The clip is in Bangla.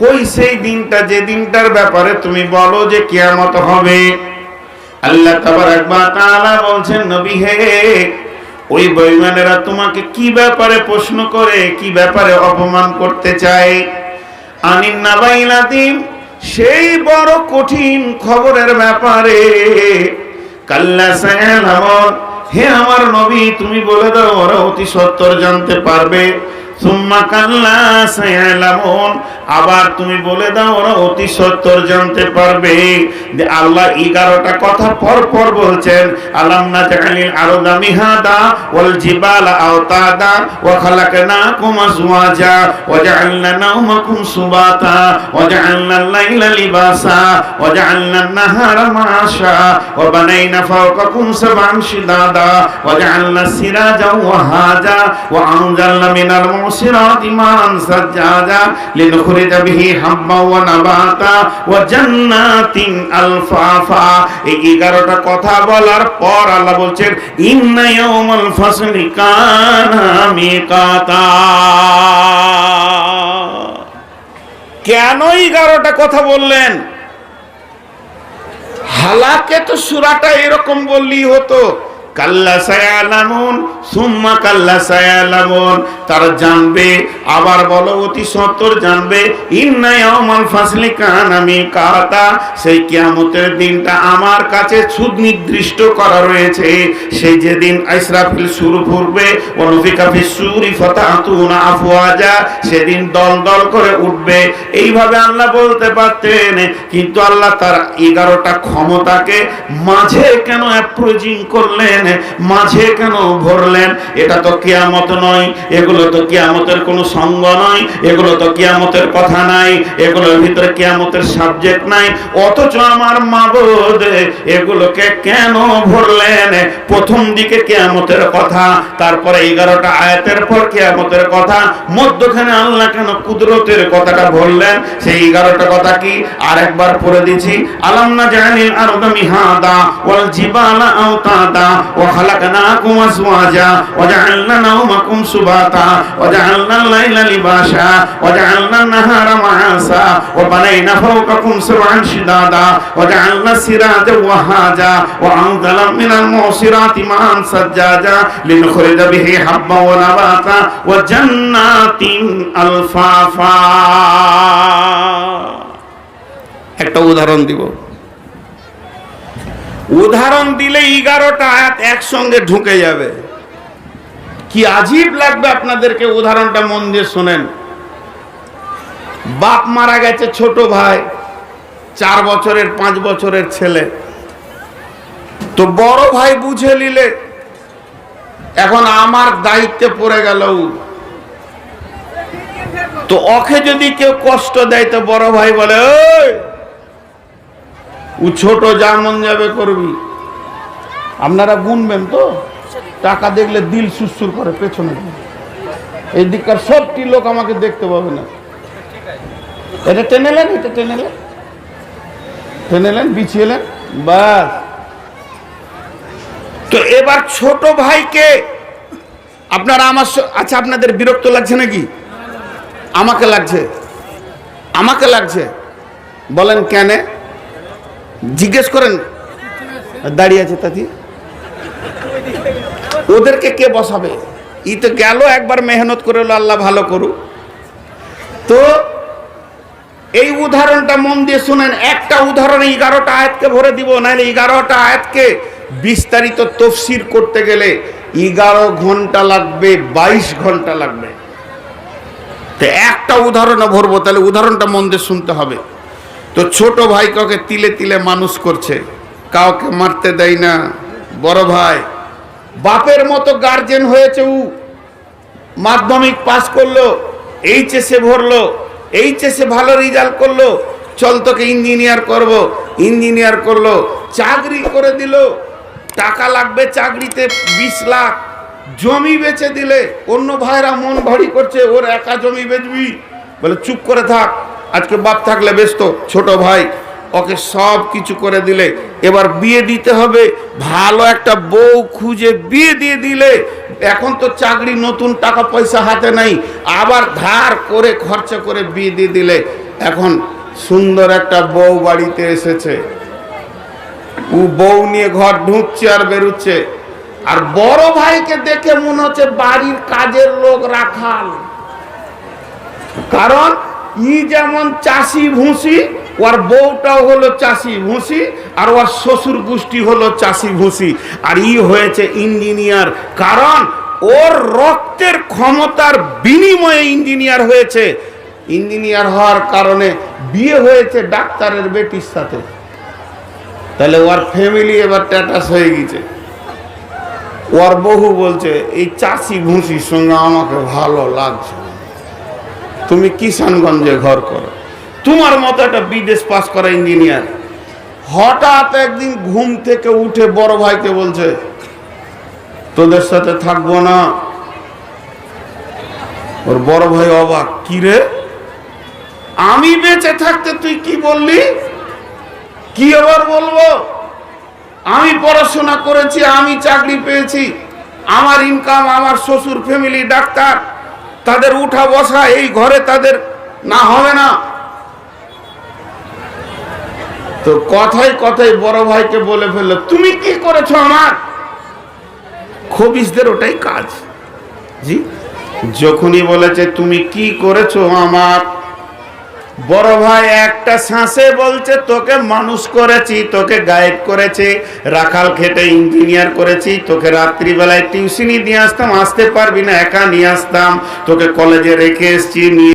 কই সেই দিনটা, যে দিনটার ব্যাপারে তুমি বলো যে কিয়ামত হবে। আল্লাহ তাআলা বলছেন, নবী হে, ওই বেঈমানেরা তোমাকে কি ব্যাপারে প্রশ্ন করে, কি ব্যাপারে অপমান করতে চায়? আনিন নাবাইলাতিম সেই বড় কঠিন খবরের ব্যাপারে কাল্লা সায়ালামন, হে আমার নবী, তুমি বলে দাও, ওরা অতি সত্তর জানতে পারবে। আবার তুমি বলে দাও, ওরা অতি সত্তর জানতে পারবে যে আল্লাহ এগারোটা কথা পর পর বলছেন আনজালনা মিনাল মুসিরাতি মান সাজ্জাজা লিনুখরিজা বিহি হাব্বা ওয়া নাবাতা ওয়া জান্নাতিন আলফাফা এই 11টা কথা বলার পর আল্লাহ বলছেন, ইন্না ইয়াউমাল ফাসলি কানা মিকাতা। কেন এগারোটা কথা বললেন? হালাকে তো সুরাটা এরকম বললি হতো। কাল্লা সায়ালামুন সুম্মা কাল্লা সায়ালামুন। তারা জানবে আবার বলো, অতি সত্তর জানবে, ইন্না ইয়াউমাল ফাসলি কান আমি কাতা সেই কিয়ামতের দিনটা আমার কাছে সুনির্দিষ্ট করা রয়েছে। সেই যেদিন ইসরাফিল শুরু করবে সেদিন দল দল করে উঠবে। এইভাবে আল্লাহ বলতে পারতেন, কিন্তু আল্লাহ তার এগারোটা ক্ষমতাকে মাঝে কেন অ্যাপ্রোচিং করলেন, মাঝে কেন ভরলেন, এটা তো কেয়ামত নয়, এগুলো তো কেয়ামতের কোনো সঙ্গ নয়, এগুলো তো কিয়ামতের কথা নাই, এগুলোর ভিতরে কিয়ামতের সাবজেক্ট নাই। অথচ আমার মাবুদ এগুলোকে কেন ভরলেন? প্রথম দিকে কিয়ামতের কথা, তারপরে এগারোটা আয়াতের পর কিয়ামতের কথা, মধ্যখানে আল্লাহ কেন কুদরতের কথাটা বললেন সেই এগারোটা কথা কি? আর একবার পড়ে দিছি আলাম না জানিল আরদা মিহাদা ওয়াল জিবালা আওতাদা ওয়া খালাকনাকুম আজওয়াজা ওয়া জাআলনা নাওমাকুম সুবাতা ওয়া জাআলনা বানাইনা ফাওকাকুম সাবআন শিদাদা ওয়া জাআলনা সিরাজা ওয়া হাজা ওয়া আনজালা মিনাল মুসিরাতি মা'an সাজ্জাজা লিনুখরিজা বিহি হাব্বা ওয়া নাবাতা ওয়া জান্নাতিন আলফাফা একটা উদাহরণ দিব। উদাহরণ দিলে এগারোটা আয়াত একসঙ্গে ঢুকে যাবে। কি আজীব লাগবে আপনাদেরকে? উদাহরণটা মন দিয়ে শোনেন। বাপ মারা গেছে ছোট ভাই, চার বছরের, পাঁচ বছরের ছেলে। তো বড় ভাই বুঝে নিলে, এখন আমার দায়িত্বে পড়ে গেল। তো ওকে যদি কেউ কষ্ট দেয়, তো বড় ভাই বলে ও ছোট যা মন যাবে করবি। আপনারা গুনবেন তো? টাকা দেখলে দিল সুসুর করে, পেছনে। এই দিককার সবটি লোক আমাকে দেখতে পাবে না। এটা টেনেলেন এটা টেনেলেন টেনেলেন বিছিয়েলেন বাস। তো এবার ছোট ভাইকে আপনারা আমার আচ্ছা আপনাদের বিরক্ত লাগছে নাকি? আমাকে লাগছে। আমাকে লাগছে। বলেন কেন? জিজ্ঞেস করেন। দাঁড়িয়ে আছে তাতি। ওদেরকে কে বসাবে? ই তো গেল, একবার মেহনত করে আল্লাহ ভালো করুক। তো এই উদাহরণটা মন দিয়ে শুনেন, একটা উদাহরণ এগারোটা আয়াতকে ভরে দিব নাহলে এগারোটা আয়াতকে বিস্তারিত তফসির করতে গেলে এগারো ঘণ্টা লাগবে, বাইশ ঘণ্টা লাগবে। তো একটা উদাহরণ ভরবো, তাহলে উদাহরণটা মন দিয়ে শুনতে হবে। তো ছোট ভাই কাউকে তিলে তিলে মানুষ করছে, কাউকে মারতে দেয় না, বড় ভাই। বাপের মতো গার্জেন হয়েছে উ মাধ্যমিক পাস করল এইচএসে ভরলো এইচএসে ভালো রেজাল্ট করল, চল তোকে ইঞ্জিনিয়ার করব। ইঞ্জিনিয়ার করল, চাকরি করে দিল। টাকা লাগবে চাকরিতে, বিশ লাখ। জমি বেচে দিলে, অন্য ভাইরা মন ভারী করছে, ওর একা জমি বেচবি। বলে, চুপ করে থাক, আজকে বাপ থাকলে ব্যস্ত, ছোট ভাই। ওকে সব কিছু করে দিলে। এবার বিয়ে দিতে হবে। ভালো একটা বউ খুঁজে বিয়ে দিয়ে দিলে। এখন তো চাকরি, নতুন টাকা পয়সা হাতে নাই। আবার ধার করে, খরচা করে বিয়ে দিয়ে দিলে। এখন সুন্দর একটা বউ বাড়িতে এসেছে। ও বউ নিয়ে ঘর ঢুকছে আর বেরুচ্ছে। আর বড় ভাইকে দেখে মনে হচ্ছে বাড়ির কাজের লোক রাখাল। কারণ ই যেমন চাষি ভুসি ওর বউটাও হলো চাষি ভুসি আর ওর শ্বশুর গোষ্ঠী হলো চাষি ভুসি। আর ই হয়েছে ইঞ্জিনিয়ার। কারণ ওর রক্তের ক্ষমতার বিনিময়ে ইঞ্জিনিয়ার হয়েছে। ইঞ্জিনিয়ার হওয়ার কারণে বিয়ে হয়েছে ডাক্তারের বেটির সাথে। তাহলে ওর ফ্যামিলি এবার ট্যাটাস হয়ে গেছে। ওর বহু বলছে, এই চাষি ভুসির সঙ্গে আমাকে ভালো লাগছে তুমি কিষানগঞ্জে ঘর করো। তোমার মতো একটা বিদেশ পাস করা ইঞ্জিনিয়ার। হঠাৎ একদিন ঘুম থেকে উঠে বড় ভাইকে বলছে, তোদের সাথে থাকব না। ওর বড় ভাই অবাক, কি রে? আমি বেঁচে থাকতে তুই কি বললি? কি আবার বলব? আমি পড়াশোনা করেছি, আমি চাকরি পেয়েছি, আমার ইনকাম আমার শ্বশুর ফ্যামিলি ডাক্তার, তাদের উঠা বসা এই ঘরে তাদের না হবে না। তো কথাই কথাই বড় ভাইকে বলে ফেলল। তুমি কি করেছ আমার? খবিসদের ওটাই কাজ। জি? যখনই বলেছে, তুমি কি করেছ আমার? বড় ভাই একটা শ্বাসে বলছে, তোকে মানুষ করেছি, তোকে গাইড করেছে, রাখাল খেটে ইঞ্জিনিয়ার করেছি, তোকে রাত্রিবেলায় টিউশনি দিয়ে আসতাম, আসতে পারবি না, একা নিয়ে আসতাম, তোকে কলেজে রেখে এসছি, নিয়ে